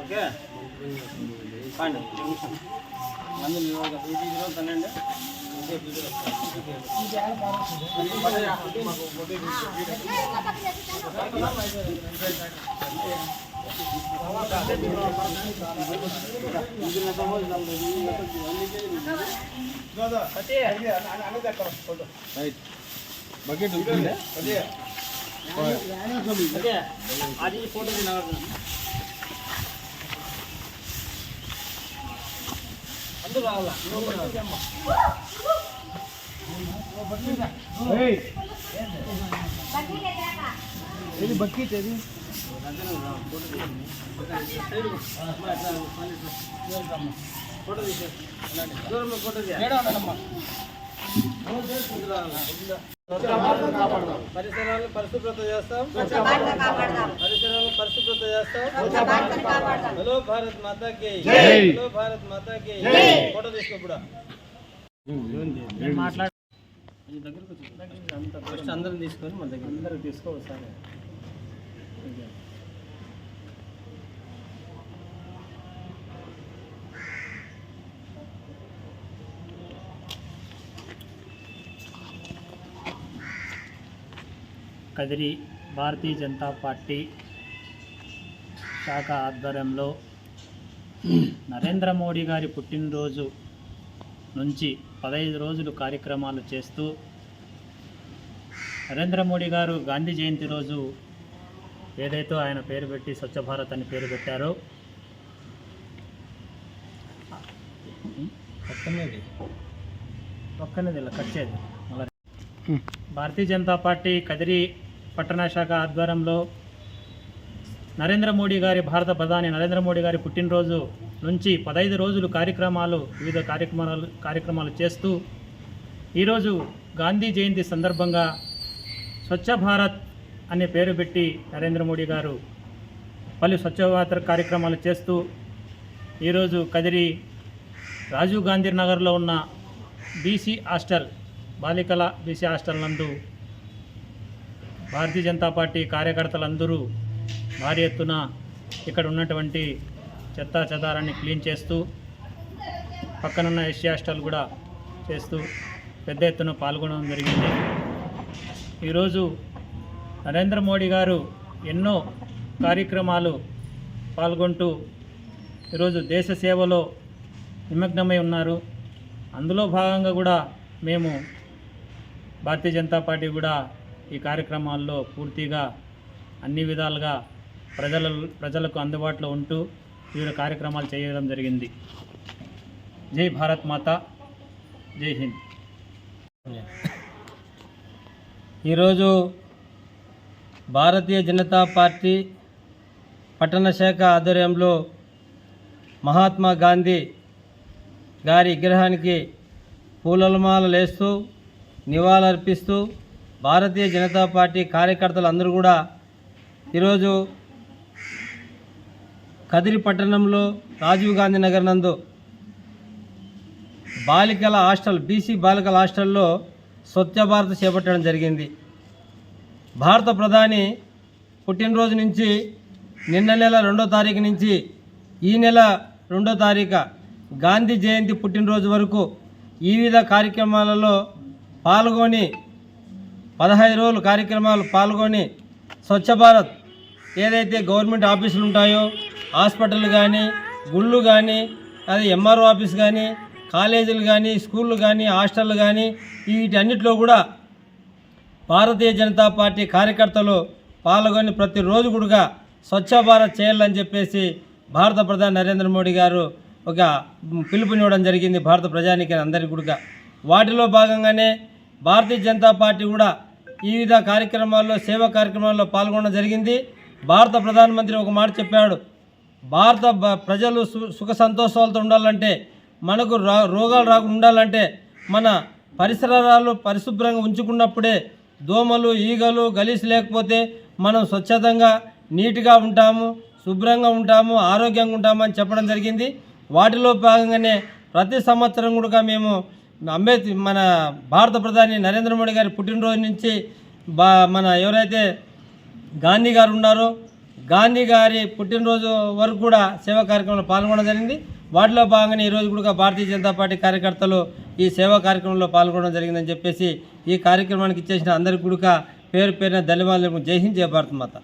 Okay. పండి మందులు ఇవ్వాలి ఇరవై తనండి. బకెట్ ఉంటుండే ఓకే అది ఫోటో తినగలను అందరూ రావాలా ఇది బకెట్ ఇది ఫోటో పరిసరాలను పరిశుభ్రత చేస్తాం పరిసరాలను పరిశుభ్రత చేస్తాం హలో భారత్ మాతాకి హలో భారత్ మాతాకి ఫోటో తీసుకో ఇప్పుడు ఈ దగ్గరకు అందరం తీసుకొని మన దగ్గర అందరూ తీసుకోవాలి కదిరి భారతీయ జనతా పార్టీ శాఖ ఆధ్వర్యంలో నరేంద్ర మోడీ గారి పుట్టినరోజు నుంచి పదహైదు రోజులు కార్యక్రమాలు చేస్తూ నరేంద్ర మోడీ గారు గాంధీ జయంతి రోజు ఏదైతే ఆయన పేరు పెట్టి స్వచ్ఛ భారత్ అని పేరు పెట్టారో పక్కనేది. ఇలా కట్ చేయదు భారతీయ జనతా పార్టీ కదిరి పట్టణ శాఖ ఆధ్వర్యంలో నరేంద్ర మోడీ గారి భారత ప్రధాని నరేంద్ర మోడీ గారి పుట్టినరోజు నుంచి పదహైదు రోజులు కార్యక్రమాలు వివిధ కార్యక్రమాలు కార్యక్రమాలు చేస్తూ ఈరోజు గాంధీ జయంతి సందర్భంగా స్వచ్ఛ భారత్ అనే పేరు పెట్టి నరేంద్ర మోడీ గారు పలు స్వచ్ఛ కార్యక్రమాలు చేస్తూ ఈరోజు కదిరి రాజీవ్ గాంధీ నగర్లో ఉన్న బీసీ హాస్టల్ బాలికల బీసీ హాస్టల్ నందు భారతీయ జనతా పార్టీ కార్యకర్తలందరూ భారీ ఎత్తున ఇక్కడ ఉన్నటువంటి చెత్తా చెదారాన్ని క్లీన్ చేస్తూ పక్కనున్న ఎస్సీ హాస్టల్ కూడా చేస్తూ పెద్ద ఎత్తున పాల్గొనడం జరిగింది. ఈరోజు నరేంద్ర మోడీ గారు ఎన్నో కార్యక్రమాలు పాల్గొంటూ ఈరోజు దేశ సేవలో నిమగ్నమై ఉన్నారు. అందులో భాగంగా కూడా మేము భారతీయ జనతా పార్టీ కూడా ఈ కార్యక్రమాల్లో పూర్తిగా అన్ని విధాలుగా ప్రజల ప్రజలకు అందుబాటులో ఉంటూ వివిధ కార్యక్రమాలు చేయడం జరిగింది. జై భారత్ మాత జై హింద్. ఈరోజు భారతీయ జనతా పార్టీ పట్టణ శాఖ ఆధ్వర్యంలో మహాత్మా గాంధీ గారి విగ్రహానికి పూలమాల లేస్తూ నివాళులర్పిస్తూ భారతీయ జనతా పార్టీ కార్యకర్తలు అందరూ కూడా ఈరోజు కదిరి పట్టణంలో రాజీవ్ గాంధీ నగర్ నందు బాలికల హాస్టల్ బీసీ బాలికల హాస్టల్లో స్వచ్ఛ భారత్ చేపట్టడం జరిగింది. భారత ప్రధాని పుట్టినరోజు నుంచి నిన్న నెల రెండో తారీఖు నుంచి ఈ నెల రెండో తారీఖు గాంధీ జయంతి పుట్టినరోజు వరకు ఈ వివిధ కార్యక్రమాలలో పాల్గొని పదహైదు రోజులు కార్యక్రమాలు పాల్గొని స్వచ్ఛ భారత్ ఏదైతే గవర్నమెంట్ ఆఫీసులు ఉంటాయో హాస్పిటల్ కానీ గుళ్ళు కానీ అది ఎంఆర్ఓ ఆఫీస్ కానీ కాలేజీలు కానీ స్కూళ్ళు కానీ హాస్టళ్ళు కానీ వీటన్నిటిలో కూడా భారతీయ జనతా పార్టీ కార్యకర్తలు పాల్గొని ప్రతిరోజు కూడా స్వచ్ఛ భారత్ చేయాలని చెప్పేసి భారత ప్రధాని నరేంద్ర మోడీ గారు ఒక పిలుపునివ్వడం జరిగింది భారత ప్రజానికి అందరికీ కూడా. వాటిలో భాగంగానే భారతీయ జనతా పార్టీ కూడా ఈ వివిధ కార్యక్రమాల్లో సేవా కార్యక్రమాల్లో పాల్గొనడం జరిగింది. భారత ప్రధానమంత్రి ఒక మాట చెప్పాడు. భారత ప్రజలు సు సుఖ సంతోషాలతో ఉండాలంటే మనకు రోగాలు రాకుండా ఉండాలంటే మన పరిసరాలు పరిశుభ్రంగా ఉంచుకున్నప్పుడే దోమలు ఈగలు గలీసు లేకపోతే మనం స్వచ్ఛతంగా నీట్గా ఉంటాము శుభ్రంగా ఉంటాము ఆరోగ్యంగా ఉంటామని చెప్పడం జరిగింది. వాటిలో భాగంగానే ప్రతి సంవత్సరం కూడా మేము అంబేద్కర్ మన భారత ప్రధాని నరేంద్ర మోడీ గారి పుట్టినరోజు నుంచి బా మన ఎవరైతే గాంధీ గారు ఉన్నారో గాంధీ గారి పుట్టినరోజు వరకు కూడా సేవా కార్యక్రమంలో పాల్గొనడం జరిగింది. వాటిలో భాగంగానే ఈరోజు కూడా భారతీయ జనతా పార్టీ కార్యకర్తలు ఈ సేవా కార్యక్రమంలో పాల్గొనడం జరిగిందని చెప్పేసి ఈ కార్యక్రమానికి ఇచ్చేసిన అందరికీ కూడా పేరు పేరున ధన్యవాదాలు. జై హింద్ జయ భారత్ మాత.